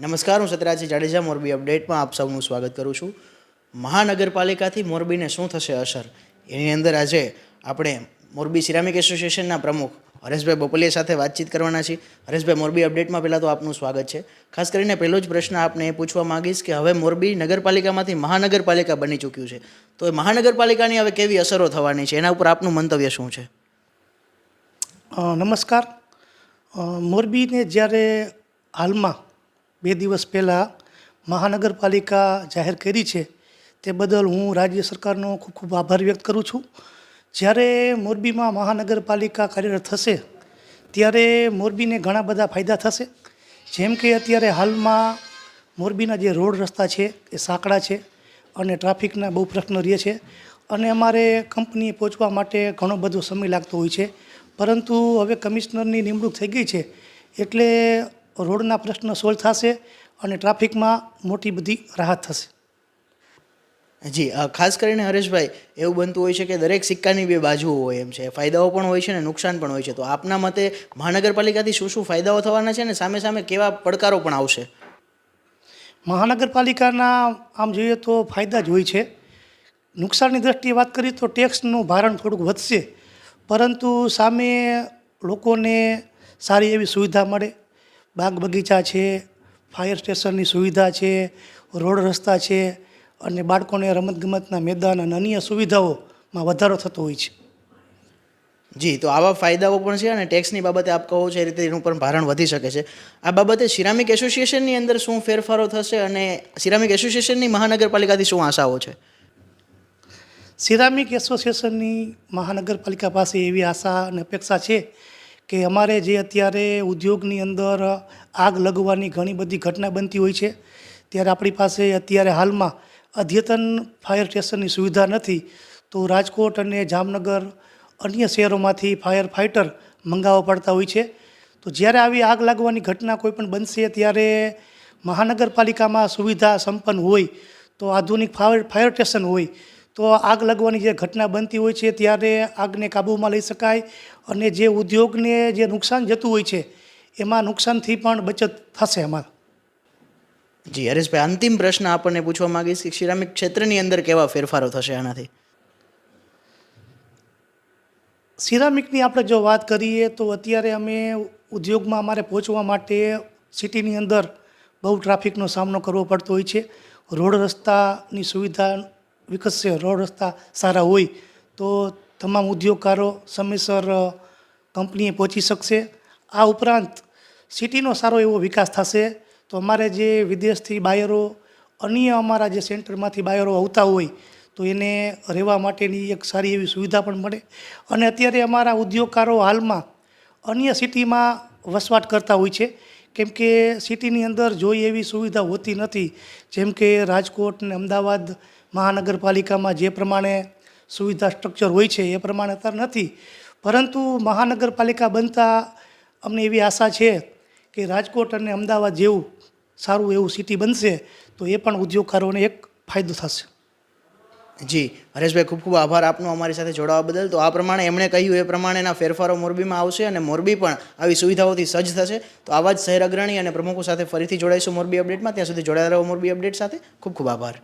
નમસ્કાર, હું સતરાજી જાડેજા, મોરબી અપડેટમાં આપ સૌનું સ્વાગત કરું છું. મહાનગરપાલિકાથી મોરબીને શું થશે અસર? એની અંદર આજે આપણે મોરબી સિરામિક એસોસિએશનના પ્રમુખ હરેશભાઈ બોપલિયા સાથે વાતચીત કરવાના છીએ. હરેશભાઈ, મોરબી અપડેટમાં પહેલાં તો આપનું સ્વાગત છે. ખાસ કરીને પહેલો જ પ્રશ્ન આપને એ પૂછવા માંગીશ કે હવે મોરબી નગરપાલિકામાંથી મહાનગરપાલિકા બની ચૂક્યું છે. તો એ મહાનગરપાલિકાની હવે કેવી અસરો થવાની છે? એના ઉપર આપનું મંતવ્ય શું છે? નમસ્કાર. મોરબીને જ્યારે હાલમાં બે દિવસ પહેલાં મહાનગરપાલિકા જાહેર કરી છે તે બદલ હું રાજ્ય સરકારનો ખૂબ ખૂબ આભાર વ્યક્ત કરું છું. જ્યારે મોરબીમાં મહાનગરપાલિકા કાર્યરત થશે, ત્યારે મોરબીને ઘણા બધા ફાયદા થશે. જેમ કે અત્યારે હાલમાં મોરબીના જે રોડ રસ્તા છે એ સાંકડા છે અને ટ્રાફિકના બહુ પ્રશ્ન રહે છે અને અમારે કંપનીએ પહોંચવા માટે ઘણો બધો સમય લાગતો હોય છે. પરંતુ હવે કમિશનરની નિમણૂક થઈ ગઈ છે એટલે રોડના પ્રશ્ન સોલ્વ થશે અને ટ્રાફિકમાં મોટી બધી રાહત થશે. જી ખાસ કરીને હરેશભાઈ એવું બનતું હોય છે કે દરેક સિક્કાની બે બાજુઓ હોય એમ છે. ફાયદાઓ પણ હોય છે ને નુકસાન પણ હોય છે. તો આપના મતે મહાનગરપાલિકાથી શું શું ફાયદાઓ થવાના છે ને સામે સામે કેવા પડકારો પણ આવશે? મહાનગરપાલિકાના આમ જોઈએ તો ફાયદા જ હોય છે. નુકસાનની દ્રષ્ટિએ વાત કરીએ તો ટેક્સનું ભારણ થોડુંક વધશે. પરંતુ સામે લોકોને સારી એવી સુવિધા મળે બાગ બગીચા છે ફાયર સ્ટેશનની સુવિધા છે રોડ રસ્તા છે અને બાળકોને રમતગમતના મેદાન અને અન્ય સુવિધાઓમાં વધારો થતો હોય છે. જી તો આવા ફાયદાઓ પણ છે અને ટેક્સની બાબતે આપ કહો છો એ રીતે એનું પણ ભારણ વધી શકે છે. આ બાબતે સિરામિક એસોસિએશનની અંદર શું ફેરફારો થશે અને સિરામિક એસોસિએશનની મહાનગરપાલિકાથી શું આશાઓ છે? સિરામિક એસોસિએશનની મહાનગરપાલિકા પાસે એવી આશા અને અપેક્ષા છે કે અમારે જે અત્યારે ઉદ્યોગની અંદર આગ લગવાની ઘણી બધી ઘટના બનતી હોય છે, ત્યારે આપણી પાસે અત્યારે હાલમાં અદ્યતન ફાયર સ્ટેશનની સુવિધા નથી, તો રાજકોટ અને જામનગર અન્ય શહેરોમાંથી ફાયર ફાઇટર મંગાવવા પડતા હોય છે. તો જ્યારે આવી આગ લાગવાની ઘટના કોઈ પણ બનશે, ત્યારે મહાનગરપાલિકામાં સુવિધા સંપન્ન હોય, તો આધુનિક ફાયર ફાયર સ્ટેશન હોય તો આગ લાગવાની જે ઘટના બનતી હોય છે ત્યારે આગને કાબૂમાં લઈ શકાય અને જે ઉદ્યોગને જે નુકસાન જતું હોય છે એમાં નુકસાનથી પણ બચત થશે અમારે. જી હરેશભાઈ અંતિમ પ્રશ્ન આપણને પૂછવા માગીશ કે સિરામિક ક્ષેત્રની અંદર કેવા ફેરફારો થશે આનાથી? સિરામિકની આપણે જો વાત કરીએ તો અત્યારે અમે ઉદ્યોગમાં અમારે પહોંચવા માટે સિટીની અંદર બહુ ટ્રાફિકનો સામનો કરવો પડતો હોય છે. રોડ રસ્તાની સુવિધા વિકસશે રોડ રસ્તા સારા હોય તો તમામ ઉદ્યોગકારો સમયસર કંપનીએ પહોંચી શકશે. આ ઉપરાંત સિટીનો સારો એવો વિકાસ થશે તો અમારે જે વિદેશથી બાયરો, અન્ય અમારા જે સેન્ટરમાંથી બાયરો આવતા હોય તો એને રહેવા માટેની એક સારી એવી સુવિધા પણ મળે. અને અત્યારે અમારા ઉદ્યોગકારો હાલમાં અન્ય સિટીમાં વસવાટ કરતા હોય છે. કેમ કે સિટીની અંદર જોઈ એવી સુવિધા હોતી નથી. જેમ કે રાજકોટ ને અમદાવાદ મહાનગરપાલિકામાં જે પ્રમાણે સુવિધા સ્ટ્રક્ચર હોય છે એ પ્રમાણે અત્યારે નથી. પરંતુ મહાનગરપાલિકા બનતા અમને એવી આશા છે કે રાજકોટ અને અમદાવાદ જેવું સારું એવું સિટી બનશે તો એ પણ ઉદ્યોગકારોને એક ફાયદો થશે. જી, હરેશભાઈ ખૂબ ખૂબ આભાર આપનો અમારી સાથે જોડાવા બદલ. તો આ પ્રમાણે એમણે કહ્યું એ પ્રમાણેના ફેરફારો મોરબીમાં આવશે અને મોરબી પણ આવી સુવિધાઓથી સજ્જ થશે. તો આવા જ શહેર અગ્રણી અને પ્રમુખો સાથે ફરીથી જોડાઈશું મોરબી અપડેટમાં. ત્યાં સુધી જોડાયેલા રહો મોરબી અપડેટ સાથે. ખૂબ ખૂબ આભાર.